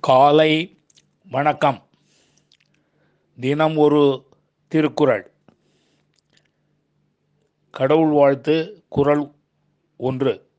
காலை வணக்கம். தினம் ஒரு திருக்குறள். கடவுள் வாழ்த்து குறள் ஒன்று.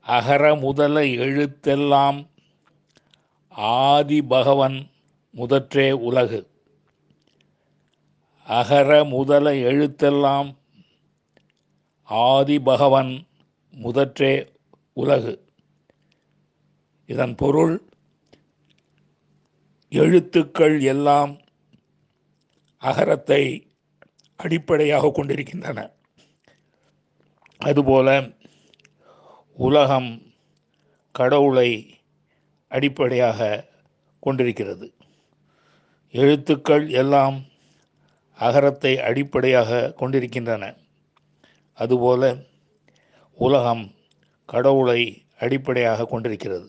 அகர முதல எழுத்தெல்லாம் ஆதி பகவன் முதற்றே உலகு. அகர முதல எழுத்தெல்லாம் ஆதி பகவன் முதற்றே உலகு. இதன் பொருள் எழுத்துக்கள் எல்லாம் அகரத்தை அடிப்படையாக கொண்டிருக்கின்றன. அதுபோல உலகம் கடவுளை அடிப்படையாக கொண்டிருக்கிறது. எழுத்துக்கள் எல்லாம் அகரத்தை அடிப்படையாக கொண்டிருக்கின்றன. அதுபோல உலகம் கடவுளை அடிப்படையாக கொண்டிருக்கிறது.